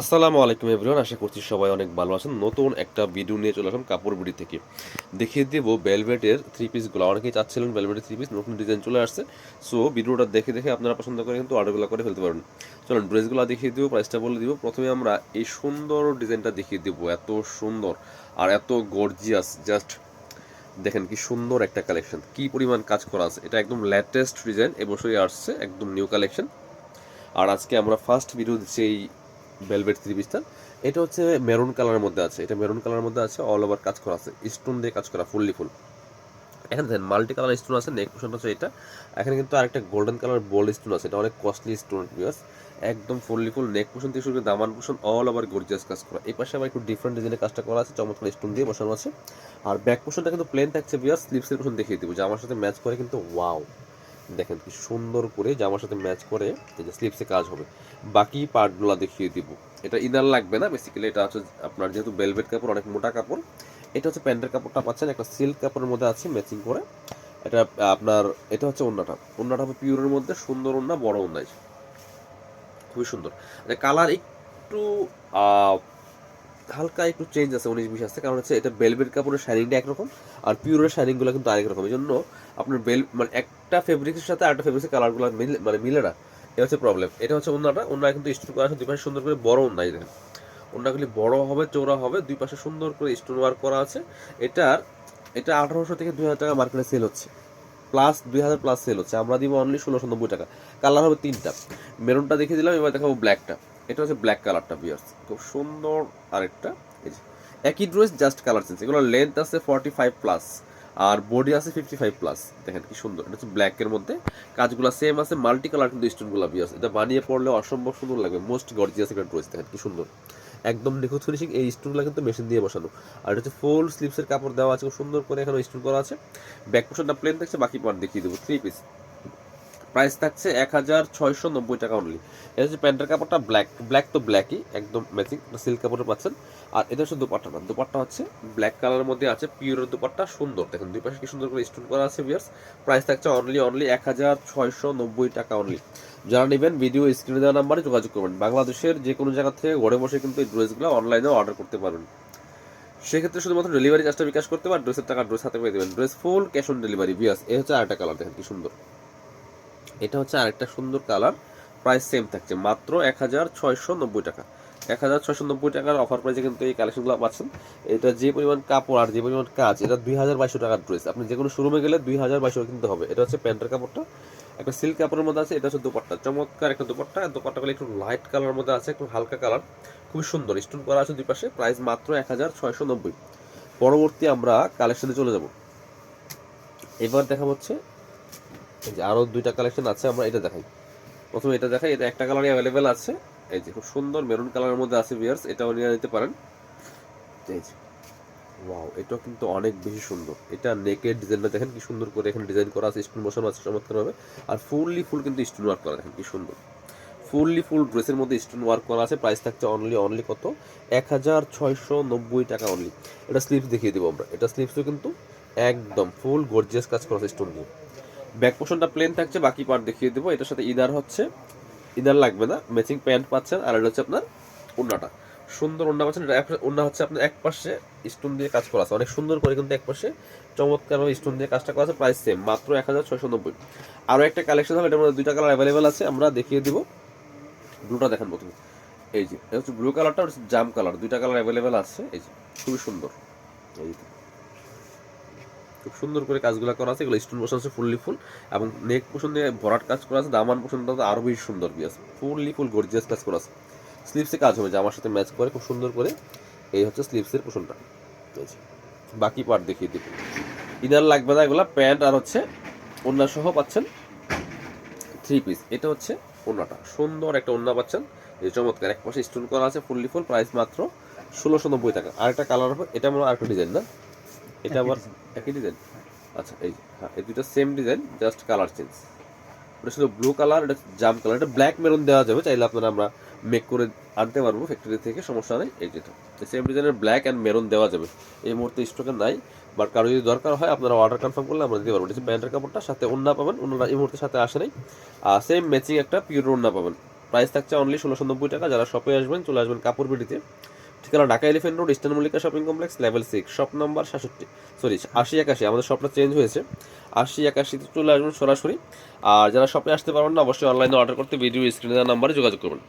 আসসালামু আলাইকুম এভরিওয়ান আশা করছি সবাই অনেক ভালো আছেন। নতুন একটা ভিডিও নিয়ে চলে আসলাম কাপড় বিড়ি থেকে। দেখিয়ে দেবো বেলভেটের থ্রি পিসগুলো অনেকেই চাচ্ছিলেন বেলভেটের থ্রি পিস নতুন ডিজাইন চলে আসছে। সো ভিডিওটা দেখে দেখে আপনারা পছন্দ করে কিন্তু অর্ডারগুলো করে ফেলতে পারেন চলুন ড্রেসগুলো দেখিয়ে দেবো প্রাইসটা বলে দিব। প্রথমে আমরা এই সুন্দর ডিজাইনটা দেখিয়ে দেবো, এত সুন্দর আর এত গর্জিয়াস জাস্ট দেখেন কি সুন্দর একটা কালেকশন কি পরিমাণ কাজ করা আছে। এটা একদম লেটেস্ট ডিজাইন এবছরই আসছে, একদম নিউ কালেকশন আর আজকে আমরা ফার্স্ট ভিডিও দিচ্ছি এই ভেলভেট থ্রি পিসটা এটা হচ্ছে মেরুন কালারের মধ্যে আছে। এটা মেরুন কালারের মধ্যে আছে অল ওভার কাজ করা আছে। স্টোন দিয়ে কাজ করা ফুললি ফুল এখানে দেখেন মাল্টি কালার স্টোন আছে। নেক পোশনটা হচ্ছে এটা। এখানে কিন্তু আরেকটা গোল্ডেন কালার বোল্ড স্টোন আছে। এটা অনেক কস্টলি স্টোন বিকজ একদম ফুললি ফুল নেক পোশন থেকে শুরু করে দামান পোশন অল ওভার গর্জিয়াস কাজ করা। এই পাশে আবার একটু ডিফারেন্ট ডিজাইনের কাজটা করা আছে। চমৎকার স্টোন দিয়ে বসানো আছে। আর ব্যাক পোশনটা কিন্তু প্লেন থাকছে বিয়ার স্লিপসের পোশন দেখিয়ে দিব, যে আমার সাথে ম্যাচ করে কিন্তু ওয়াও দেখেন কি সুন্দর করে জামার সাথে ম্যাচ করে এই যে স্লিপসে কাজ হবে। বাকি পার্টগুলো দেখিয়ে দিব। এটা ইনার লাগবে না বেসিক্যালি এটা হচ্ছে আপনার যেহেতু বেলভেট কাপড় অনেক মোটা কাপড় এটা হচ্ছে প্যান্টের কাপড়টা পাচ্ছেন একটা সিল্ক কাপড়ের মধ্যে আছে ম্যাচিং করে। এটা আপনার এটা হচ্ছে ওন্নাটা। ওন্নাটা হবে পিওরের মধ্যে সুন্দর ওন্না বড় ওন্নাই খুবই সুন্দর। কালার একটু আহ, হালকা একটু চেঞ্জ আছে উনিশ, বিশ আছে। কারণ হচ্ছে এটা বেলভেট কাপড়ের শাইনিংটা একরকম, আর পিওরের শাইনিংগুলো কিন্তু আরেক রকম। এই জন্য আপনার বেল মানে একটা ফেব্রিক্সের সাথে আরেকটা ফেব্রিক্সের কালারগুলো মিলে মানে মিলে না। এটা হচ্ছে প্রবলেম এটা হচ্ছে অন্যটা অন্য কিন্তু স্টোন করা আছে, দুই পাশে সুন্দর করে বড় অন্যায় দেখেন। অন্যগুলি বড় হবে চৌড়া হবে, দুই পাশে সুন্দর করে স্টোন ওয়ার্ক করা আছে। এটার এটা আঠারোশো থেকে দুই হাজার টাকা মার্কেটে সেল হচ্ছে। প্লাস দুই হাজার প্লাস সেল হচ্ছে। আমরা দিব অনলি ষোলোশো নব্বই টাকা। কালার হবে তিনটা। মেরুনটা দেখিয়ে দিলাম, এবার দেখাবো ব্ল্যাকটা এটা হচ্ছে ব্ল্যাক কালারটা বিয়ার্স খুব সুন্দর আরেকটা, এই যে, একই ড্রেস জাস্ট কালার চেঞ্জ এগুলো লেন্থ আছে ফর্টি ফাইভ প্লাস আর বডি আছে ফিফটি ফাইভ প্লাস দেখেন কি সুন্দর, এটা হচ্ছে ব্ল্যাকের মধ্যে। কাজগুলো সেম আছে মাল্টি কালার কিন্তু স্টোনগুলো বিয়ার্স এটা বানিয়ে পড়লে অসম্ভব সুন্দর লাগবে মোস্ট গর্জিয়াস একটা ড্রেস দেখেন কি সুন্দর। একদম নিখুঁত ফিনিশিং এই স্টোনগুলো কিন্তু মেশিন দিয়ে বসানো। আর এটা হচ্ছে ফুল স্লিপসের কাপড় দেওয়া আছে, খুব সুন্দর করে এখানে স্টোন করা আছে। ব্যাক পোর্শনটা প্লেন থাকছে, বাকি পার্ট দেখিয়ে দেবো থ্রি পিস প্রাইস থাকছে এক হাজার ছয়শো নব্বই টাকা অনলি এটা হচ্ছে প্যান্টের কাপড়টা ব্ল্যাক ব্ল্যাক তো ব্ল্যাকই একদম ম্যাচিং সিল্ক কাপড়ের পাচ্ছেন। আর এটা হচ্ছে দুপাট্টাটা দুপাট্টা হচ্ছে ব্ল্যাক কালারের মধ্যে আছে পিওর দুপাট্টা, সুন্দর। দেখেন, দুই পাশে কি সুন্দর করে স্টোন করা আছে বিয়ার্স প্রাইস থাকছে অনলি অনলি এক হাজার ছয়শো নব্বই টাকা অনলি যারা নেবেন ভিডিও স্ক্রিনে দেওয়া নাম্বারে যোগাযোগ করবেন। বাংলাদেশের যে কোনো জায়গা থেকে ঘরে বসে কিন্তু এই ড্রেসগুলো অনলাইনেও অর্ডার করতে পারবেন। সেক্ষেত্রে শুধুমাত্র ডেলিভারি চার্জটা বিকাশ করতে পারেন ড্রেসের টাকা ড্রেস হাতে পেয়ে দেবেন। Dress full cash on delivery বিয়াস এ হচ্ছে আরেকটা কালার দেখেন কি সুন্দর। এটা হচ্ছে আরেকটা সুন্দর কালার প্রাইস সেম থাকছে, মাত্র এক হাজার ছয়শো নব্বই টাকা। এক হাজার ছয়শো নব্বই টাকার অফার প্রাইসে কিন্তু এই কালেকশনগুলো পাচ্ছেন। এটা যে পরিমাণ কাপড় আর যে পরিমাণ কাজ, এটা দুই হাজার বাইশশো টাকার ড্রেস আপনি যে কোনো শোরুমে গেলে দুই হাজার বাইশশো কিনতে হবে। এটা হচ্ছে প্যান্টের কাপড়টা। একটা সিল্ক কাপড়ের মধ্যে আছে, এটা হচ্ছে দুপাট্টা। চমৎকার একটা দুপাট্টা। দুপাট্টা একটু লাইট কালার মধ্যে আছে, একটু হালকা কালার খুবই সুন্দর। স্টোন করা আছে দুই পাশে প্রাইস মাত্র এক হাজার ছয়শো নব্বই পরবর্তী আমরা কালেকশনে চলে যাব। এবার দেখা হচ্ছে এই যে আরও দুইটা কালেকশন আছে, আমরা এটা দেখাই। প্রথমে এটা দেখাই, এটা একটা কালারই অ্যাভেলেবেল আছে। এই যে খুব সুন্দর মেরুন কালারের মধ্যে আছে বিয়ার্স এটাও নিয়ে নিতে পারেন। এই যে ওয়াও এটাও কিন্তু অনেক বেশি সুন্দর। এটা নেকের ডিজাইনটা দেখেন কি সুন্দর করে এখানে ডিজাইন করা আছে স্টোন বসানো আছে চমৎকারভাবে। আর ফুললি ফুল কিন্তু স্টোন ওয়ার্ক করা, দেখেন কি সুন্দর। ফুললি ফুল ড্রেসের মধ্যে স্টোন ওয়ার্ক করা আছে প্রাইস থাকছে অনলি অনলি কত? এক হাজার ছয়শো নব্বই টাকা অনলি এটা স্লিপস দেখিয়ে দেবো আমরা। এটা স্লিপসও কিন্তু একদম ফুল গর্জিয়াস কাজ করা আছে স্টোন দিয়ে। ব্যাক পোর্শনটা প্লেন থাকছে, বাকি পার্ট দেখিয়ে দেবো। এটার সাথে ইদার হচ্ছে ইদার লাগবে না ম্যাচিং প্যান্ট পাচ্ছেন, আর এটা হচ্ছে আপনার ওন্নাটা সুন্দর ওন্না পাচ্ছেন, এটা ওন্না হচ্ছে আপনার এক পাশে স্টোন দিয়ে কাজ করা আছে। অনেক সুন্দর করে কিন্তু এক পাশে চমৎকার স্টোন দিয়ে কাজটা করা আছে প্রাইস সেম মাত্র এক হাজার ছয়শো নব্বই। আরও একটা কালেকশন হবে এটার মধ্যে দুইটা কালার অ্যাভেলেবেল আছে, আমরা দেখিয়ে দেবো। ব্লুটা দেখেন প্রথমে। এই যে, এটা হচ্ছে ব্লু কালারটা জাম কালার দুইটা কালার অ্যাভেলেবেল আছে। এই যে, খুবই সুন্দর। এই যে। খুব সুন্দর করে কাজগুলো করা আছে। এগুলো স্টোন বসানো আছে ফুললি ফুল এবং নেক পোষণ দিয়ে ভরাট কাজ করা আছে। দামান পোষণটা তো আরও বেশি সুন্দর বিয়াস ফুললি ফুল গর্জিয়াস কাজ করা আছে। স্লিপসে কাজ হবে জামার সাথে ম্যাচ করে, খুব সুন্দর করে। এই হচ্ছে স্লিপসের পোষণটা। বাকি পার্ট দেখিয়ে দিব ইনার লাগবে না এগুলো প্যান্ট আর হচ্ছে ওন্না সহ পাচ্ছেন থ্রি পিস এটা হচ্ছে ওন্নাটা সুন্দর একটা ওন্না পাচ্ছেন। এই চমৎকার। এক পাশে স্টোন করা আছে ফুললি ফুল প্রাইস মাত্র ষোলোশো নব্বই টাকা। আরেকটা কালার হবে, এটা আমার আরেকটা ডিজাইন না? এটা আবার একই ডিজাইন আচ্ছা এই হ্যাঁ এই দুটো same design just colour change ওটা ছিল ব্লু কালার এটা জাম কালার এটা ব্ল্যাক মেরুন দেওয়া যাবে চাইলে আপনারা আমরা মেক করে আনতে পারব ফ্যাক্টরি থেকে সমস্যা নেই এই যেটা সেম ডিজাইনের ব্ল্যাক অ্যান্ড মেরুন দেওয়া যাবে। এই মুহূর্তে স্টকে নাই বাট কারও যদি দরকার হয় আপনারা অর্ডার কনফার্ম করলে আমরা দিতে পারব। এটা প্যান্টের কাপড়টা সাথে ওন্না পাবেন ওন্না এই মুহূর্তে সাথে আসে নাই। আর সেম ম্যাচিং একটা পিওর ওন্না পাবেন। প্রাইস থাকছে অনলি ষোলোশো নব্বই টাকা যারা শপে আসবেন চলে আসবেন কাপড় বিডিতে। ঠিকানা Dhaka elephant road, eastern Mallika shopping complex, level six shop number সাতষট্টি সরি আশি একাশি, আমাদের শপটা চেঞ্জ হয়েছে। আশি একাশিতে চলে আসবেন সরাসরি। আর যারা শপে আসতে পারবেন না, অবশ্যই অনলাইনে অর্ডার করতে ভিডিও স্ক্রিনে নাম্বারে যোগাযোগ করবেন।